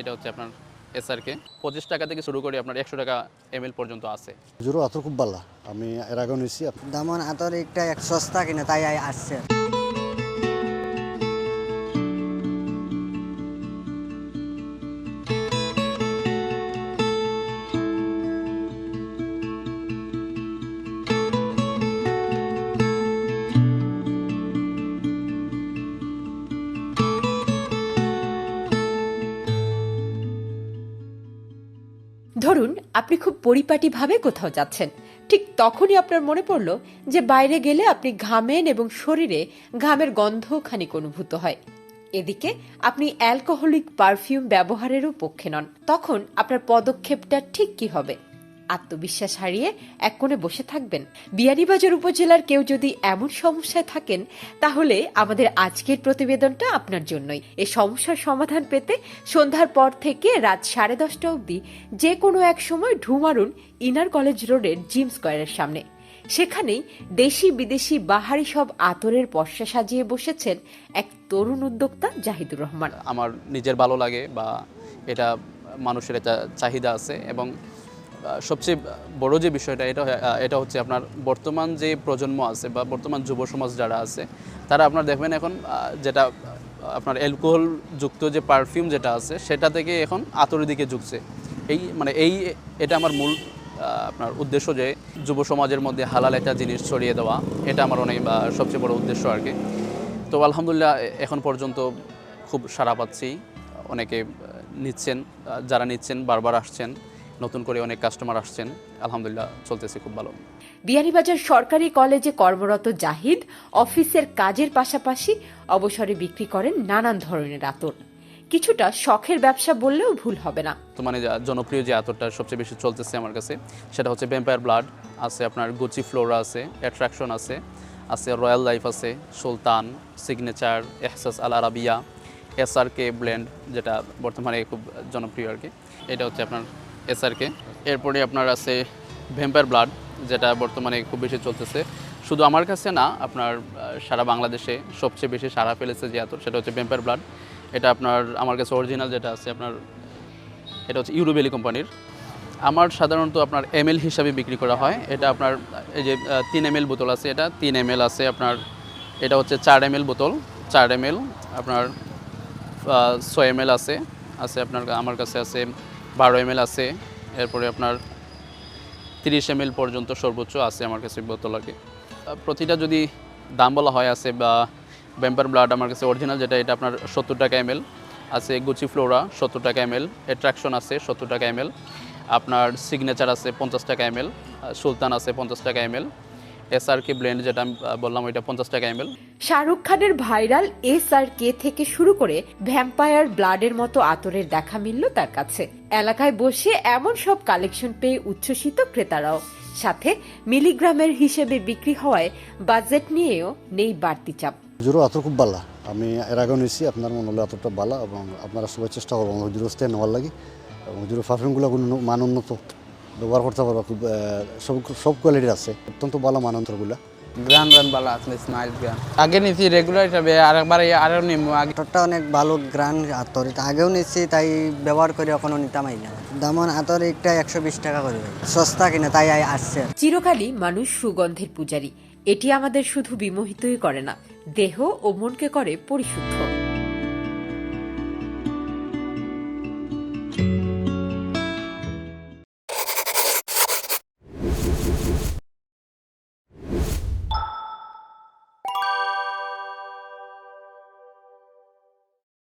এটা হচ্ছে আপনার এসআরকে পঁচিশ টাকা থেকে শুরু করে আপনার একশো টাকা এমএল পর্যন্ত আছে। জুরো আতর খুব ভালো আমি এর আগেও নিয়েছি দামন আতর একটা এক সস্তা কিনা তাই আই আসছে। ধরুন, আপনি খুব পরিপাটিভাবে কোথাও যাচ্ছেন। ঠিক তখনই আপনার মনে পড়ল যে বাইরে গেলে আপনি ঘামেন এবং শরীরে ঘামের গন্ধ খানিক অনুভূত হয়। এদিকে আপনি অ্যালকোহলিক পারফিউম ব্যবহারেরও পক্ষে নন। তখন আপনার পদক্ষেপটা ঠিক কি হবে? আত্মবিশ্বাস হারিয়ে এক কোণে বসে থাকবেন। বিয়ানীবাজার উপজেলার কেউ যদি এমন সমস্যায় থাকেন, তাহলে আমাদের আজকের প্রতিবেদনটা আপনার জন্যই। এ সমস্যার সমাধান পেতে সন্ধ্যার পর থেকে রাত সাড়ে দশটা অবধি যে কোনো এক সময় ঢুমারুন ইনার কলেজ রোডের জিম স্কোয়ারের সামনে। সেখানেই দেশি বিদেশি বাহারি সব আতরের পর্ষা সাজিয়ে বসেছেন এক তরুণ উদ্যোক্তা জাহিদুর রহমান। আমার নিজের ভালো লাগে বা এটা মানুষের একটা চাহিদা আছে এবং সবচেয়ে বড় যে বিষয়টা, এটা এটা হচ্ছে আপনার বর্তমান যে প্রজন্ম আছে বা বর্তমান যুব সমাজ যারা আছে, তারা আপনার দেখবেন এখন যেটা আপনার অ্যালকোহল যুক্ত যে পারফিউম যেটা আছে, সেটা থেকে এখন আতরের দিকে ঝুঁকছে। এই মানে এই, এটা আমার মূল আপনার উদ্দেশ্য যে যুব সমাজের মধ্যে হালাল একটা জিনিস ছড়িয়ে দেওয়া, এটা আমার অনেক সবচেয়ে বড় উদ্দেশ্য আর কি। তো আলহামদুলিল্লাহ এখন পর্যন্ত খুব সারা পাচ্ছি। অনেকে নিচ্ছেন যারা নিচ্ছেন, বারবার আসছেন। নতুন করে অনেক কাস্টমার আসছেন। আলহামদুলিল্লাহ চলতেছে খুব ভালো। বিয়ানীবাজার সরকারি কলেজে কর্মরত জাহিদ অফিসের কাজের পাশাপাশি অবসরে বিক্রি করেন নানান ধরনের আতর। কিছুটা শখের ব্যবসা বললেও ভুল হবে না। তো মানে জনপ্রিয় যে আতরটা সবচেয়ে বেশি চলতেছে আমার কাছে সেটা হচ্ছে ভ্যাম্পায়ার ব্লাড আছে আপনার গুচি ফ্লোরা আছে অ্যাট্রাকশন আছে আছে রয়্যাল লাইফ আছে Sultan Signature Ehsaas Al Arabia SRK blend যেটা বর্তমানে খুব জনপ্রিয় আর কি। এটা হচ্ছে আপনার এসআরকে এরপরে আপনার আছে ভ্যাম্পায়ার ব্লাড যেটা বর্তমানে খুব বেশি চলতেছে। শুধু আমার কাছে না আপনার সারা বাংলাদেশে সবচেয়ে বেশি সারা ফেলেছে যে আতর সেটা হচ্ছে ভ্যাম্পায়ার ব্লাড এটা আপনার আমার কাছে অরিজিনাল যেটা আছে আপনার এটা হচ্ছে ইউরোবেলি কোম্পানির। আমার সাধারণত আপনার এমএল হিসাবে বিক্রি করা হয়। এটা আপনার এই যে তিন এমএল বোতল আছে এটা। তিন এমএল আছে আপনার এটা হচ্ছে চার এমএল বোতল। চার এমএল আপনার আহ, ছয় এমএল আছে। আছে আপনার আমার কাছে আছে বারো এমএল আছে। এরপরে আপনার তিরিশ এমএল পর্যন্ত সর্বোচ্চ আছে আমার কাছে বোতল কি প্রতিটা যদি দাম বলা হয় আছে বা ব্যাম্পার ব্লাড আমার কাছে অরিজিনাল যেটা, এটা আপনার সত্তর টাকা এমএল আছে গুচি ফ্লোরা, সত্তর টাকা এমএল অ্যাট্রাকশন আছে সত্তর টাকা এমএল আপনার সিগনেচার আছে পঞ্চাশ টাকা এমএল সুলতান আছে পঞ্চাশ টাকা এমএল এসআরকে ব্লেন্ড যেটা আমি বললাম ওইটা পঞ্চাশ টাকা এমএল শাহরুখ খানের ভাইরাল এস আর কে থেকে শুরু করে ভ্যাম্পায়ার ব্লাডের মতো আতরের দেখা মিলল তার কাছে। এলাকায় বসে এমন সব কালেকশন পেয়ে উচ্ছ্বসিত ক্রেতারাও। সাথে মিলিগ্রামের হিসেবে বিক্রি হওয়ায় বাজেট নিয়েও নেই বাড়তি চাপ। জুরো আতর খুব ভালো আমি এর আগেও নিয়েছি আপনার মনে হলে আতরটা ভালো এবং আপনারা সবাই চেষ্টা করবেন। জুরো স্টে নেওয়ার লাগে এবং জুরো পারফিউমগুলো মান উন্নত। ব্যবহার করতে পারব খুব সব সব কোয়ালিটির আছে। অত্যন্ত ভালো মানান্তরগুলো। গ্রান গ্রান ভালো আসলে স্মাইল গ্রান। আগে নিছি রেগুলার হিসাবে আরেকবার আরও নিমু আগে আতরটা অনেক ভালো গ্রান আতর আগেও নিচ্ছি তাই ব্যবহার করে এখনও নিতামই না যেমন আতর একটা একশো বিশ টাকা করে। সস্তা কিনা তাই আসছে। চিরকালই মানুষ সুগন্ধের পূজারী। এটি আমাদের শুধু বিমোহিতই করে না দেহ ও মনকে করে পরিশুদ্ধ।